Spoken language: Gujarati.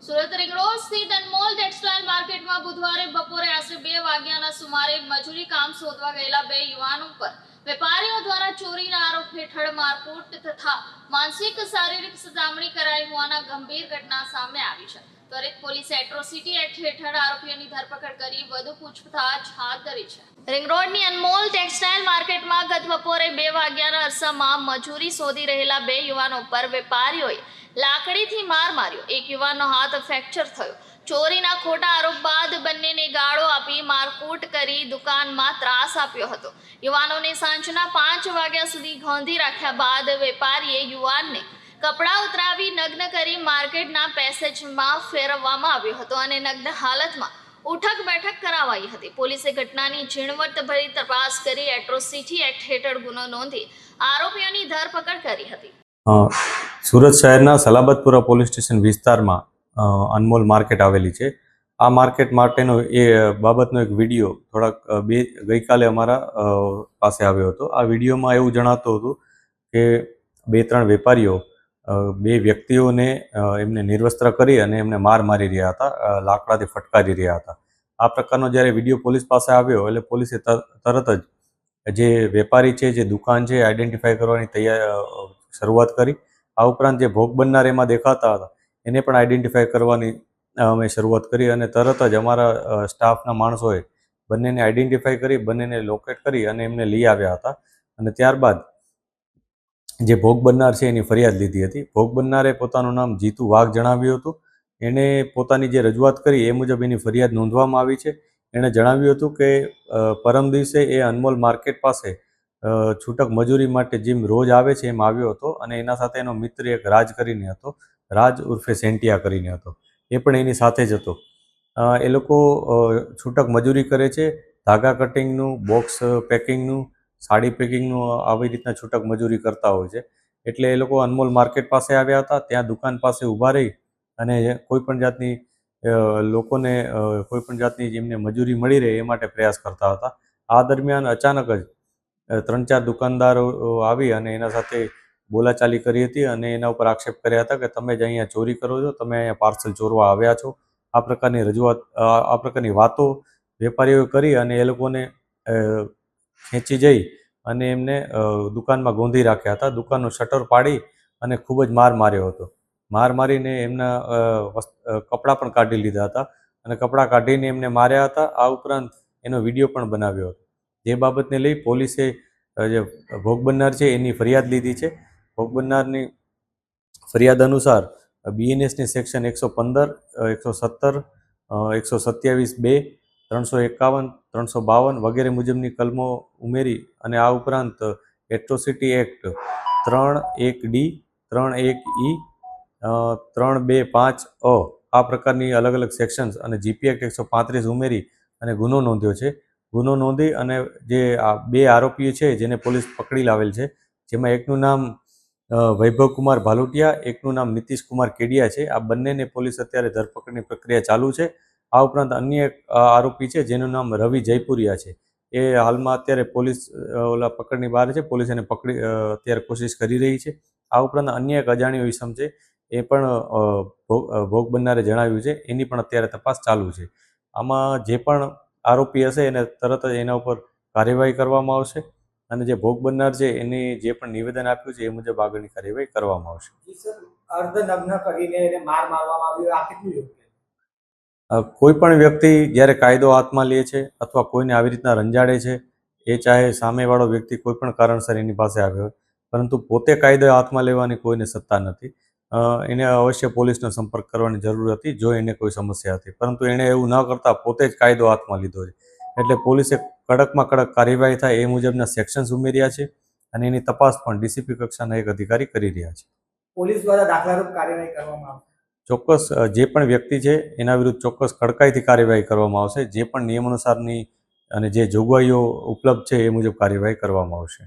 સુરત રિંગ રોડ સ્થિત અનમોલ ટેક્સટાઇલ માર્કેટમાં બુધવારે બપોરે આશરે બે વાગ્યાના સુમારે મજૂરી કામ શોધવા ગયેલા બે યુવાનો પર વેપારીઓ દ્વારા ચોરીના આરોપ હેઠળ મારકુટ તથા માનસિક શારીરિક સતામણી કરાઈ હોવાના ગંભીર ઘટના સામે આવી છે. ત્વરિત પોલીસે એટ્રોસિટી એક્ટ હેઠળ આરોપીઓની ધરપકડ કરી વધુ પૂછતાછ હાથ ધરી છે. રિંગ રોડની અનમોલ ટેક્સટાઇલ માર્કેટમાં ગત બપોરે બે વાગ્યાના અરસામાં મજૂરી શોધી રહેલા બે યુવાનો પર વેપારીઓએ લાકડીથી માર માર્યો. એક યુવાનનો હાથ ફ્રેક્ચર થયો. ચોરીના ખોટા આરોપ બાદ બંનેને ગાળો આપી મારકૂટ કરી દુકાનમાં ત્રાસ આપ્યો હતો. યુવાનોને સાંજના પાંચ વાગ્યા સુધી ગોંધી રાખ્યા બાદ વેપારીએ યુવાનને કપડાં ઉતરાવી નગ્ન કરી માર્કેટના પેસેજમાં ફેરવવામાં આવ્યો હતો અને નગ્ન હાલતમાં ઉઠક બેઠક કરાવાઈ હતી. પોલીસે ઘટનાની ઝીણવટભરી તપાસ કરી એટ્રોસિટી એક્ટ હેઠળ ગુનો નોંધી આરોપીઓની ધરપકડ કરી હતી. સુરત શહેરના સલાબતપુરા પોલીસ સ્ટેશન વિસ્તારમાં અનમોલ માર્કેટ આવેલી છે. આ માર્કેટ માટેનો એ બાબતનો એક વીડિયો થોડાક બે, ગઈકાલે અમારા પાસે આવ્યો હતો. આ વિડીયોમાં એવું જણાતું હતું કે બે, ત્રણ વેપારીઓ બે વ્યક્તિઓને એમને નિર્વસ્ત્ર કરી અને એમને માર મારી રહ્યા હતા લાકડાથી ફટકારી રહ્યા હતા. આ પ્રકારનો જ્યારે વીડિયો પોલીસ પાસે આવ્યો, એટલે પોલીસે તરત જ જે વેપારી છે, જે દુકાન છે આઈડેન્ટિફાઈ કરવાની તૈયાર શરૂઆત કરી. આ ઉપરાંત જે ભોગ બનનાર એમાં દેખાતા હતા, એને પણ આઈડેન્ટિફાઈ કરવાની અમે શરૂઆત કરી અને તરત જ અમારા સ્ટાફના માણસોએ બંનેને આઈડેન્ટિફાઈ કરી, બંનેને લોકેટ કરી અને એમને લઈ આવ્યા હતા. અને ત્યારબાદ જે ભોગ બનનાર છે એની ફરિયાદ લીધી હતી. ભોગ બનનારે પોતાનું નામ જીતુ વાઘ જણાવ્યું હતું. એણે પોતાની જે રજૂઆત કરી એ મુજબ એની ફરિયાદ નોંધવામાં આવી છે. એણે જણાવ્યું હતું કે પરમ દિવસે એ અનમોલ માર્કેટ પાસે છૂટક મજૂરી માટે જેમ રોજ આવે છે એમ આવ્યો હતો અને એના સાથે એનો મિત્ર એક રાજ કરીને હતો, રાજ ઉર્ફે સેન્ટિયા કરીને હતો. એ પણ એની સાથે જ હતો. એ લોકો છૂટક મજૂરી કરે છે, ધાગા કટિંગનું, બોક્સ પેકિંગનું, સાડી પેકિંગનું, આવી રીતના છૂટક મજૂરી કરતા હોય છે. એટલે એ લોકો અનમોલ માર્કેટ પાસે આવ્યા હતા, ત્યાં દુકાન પાસે ઊભા રહી અને કોઈ પણ જાતની લોકોને કોઈ પણ જાતની જેમને મજૂરી મળી રહે એ માટે પ્રયાસ કરતા હતા. આ દરમિયાન અચાનક જ ત્રણ ચાર દુકાનદારો આવી અને એના સાથે બોલાચાલી કરી હતી અને એના ઉપર આક્ષેપ કર્યા હતા કે તમે જ અહીંયા ચોરી કરો છો, તમે અહીંયા પાર્સલ ચોરવા આવ્યા છો. આ પ્રકારની રજૂઆત આ પ્રકારની વાતો વેપારીઓએ કરી અને એ લોકોને ખેંચી જઈ અને એમને દુકાનમાં ગોંધી રાખ્યા હતા. દુકાનનું શટર પાડી અને ખૂબ જ માર માર્યો હતો. માર મારીને એમના કપડાં પણ કાઢી લીધા હતા અને કપડાં કાઢીને એમને માર્યા હતા. આ ઉપરાંત એનો વીડિયો પણ બનાવ્યો હતો. જે બાબતને લઈ પોલીસે જે ભોગ બનનાર છે એની ફરિયાદ લીધી છે. ભોગ બનનારની ફરિયાદ અનુસાર બીએનએસની સેક્શન એકસો પંદર એકસો સત્તર એકસો સત્યાવીસ બે, ત્રણસો એકાવન, ત્રણસો બાવન વગેરે મુજબની કલમો ઉમેરી અને આ ઉપરાંત એટ્રોસિટી એક્ટ ત્રણ એક ડી ત્રણ એક ઈ ત્રણ બે પાંચ અ આ પ્રકારની અલગ અલગ સેક્શન્સ અને જીપી એક્ટ એકસો પાંત્રીસ ઉમેરી અને ગુનો નોંધ્યો છે. ગુનો નોંધી અને જે આ બે આરોપીઓ છે જેને પોલીસ પકડી લાવેલ છે, જેમાં એકનું નામ વૈભવકુમાર ભાલુટિયા, એકનું નામ નીતિશ કુમાર કેડિયા છે. આ બંનેને પોલીસ અત્યારે ધરપકડની પ્રક્રિયા ચાલુ છે. આ ઉપરાંત અન્ય એક આરોપી છે જેનું નામ રવિ જયપુરિયા છે. એ હાલમાં અત્યારે પોલીસ ઓલા પકડની બહાર છે. પોલીસ એને પકડી અત્યારે કોશિશ કરી રહી છે. આ ઉપરાંત અન્ય એક અજાણ્યો ઇસમ છે. એ પણ ભોગ બનનારે જણાવ્યું છે. એની પણ અત્યારે તપાસ ચાલુ છે. આમાં જે પણ આરોપી હશે એને તરત જ એના ઉપર કાર્યવાહી કરવામાં આવશે અને જે ભોગ બનનાર છે એની જે પણ નિવેદન આપ્યું છે એ મુજબ આગળની કાર્યવાહી કરવામાં આવશે. જી સર કરીને એને માર મારવામાં આવ્યો આ કેટલું યોગ્ય કોઈ પણ વ્યક્તિ જ્યારે કાયદો હાથમાં લે છે અથવા કોઈને આવી રીતના રંજાડે છે એ ચાહે સામેવાળો વ્યક્તિ કોઈ પણ કારણસર એની પાસે આવ્યો હોય પરંતુ પોતે કાયદો હાથમાં લેવાની કોઈને સત્તા નથી. એને અવશ્ય પોલીસનો સંપર્ક કરવાની જરૂર હતી જો એને કોઈ સમસ્યા હતી. પરંતુ એણે એવું ન કરતા પોતે જ કાયદો હાથમાં લીધો છે. એટલે પોલીસે કડકમાં કડક કાર્યવાહી થાય એ મુજબના સેક્શન્સ ઉમેર્યા છે અને એની તપાસ પણ ડીસીપી કક્ષાના એક અધિકારી કરી રહ્યા છે. પોલીસ દ્વારા દાખલારૂપ કાર્યવાહી કરવામાં આવશે? ચોક્કસ જે પણ વ્યક્તિ છે એના વિરુદ્ધ ચોક્કસ કડકાઈથી કાર્યવાહી કરવામાં આવશે. જે પણ નિયમ અનુસારની અને જે જોગવાઈઓ ઉપલબ્ધ છે એ મુજબ કાર્યવાહી કરવામાં આવશે.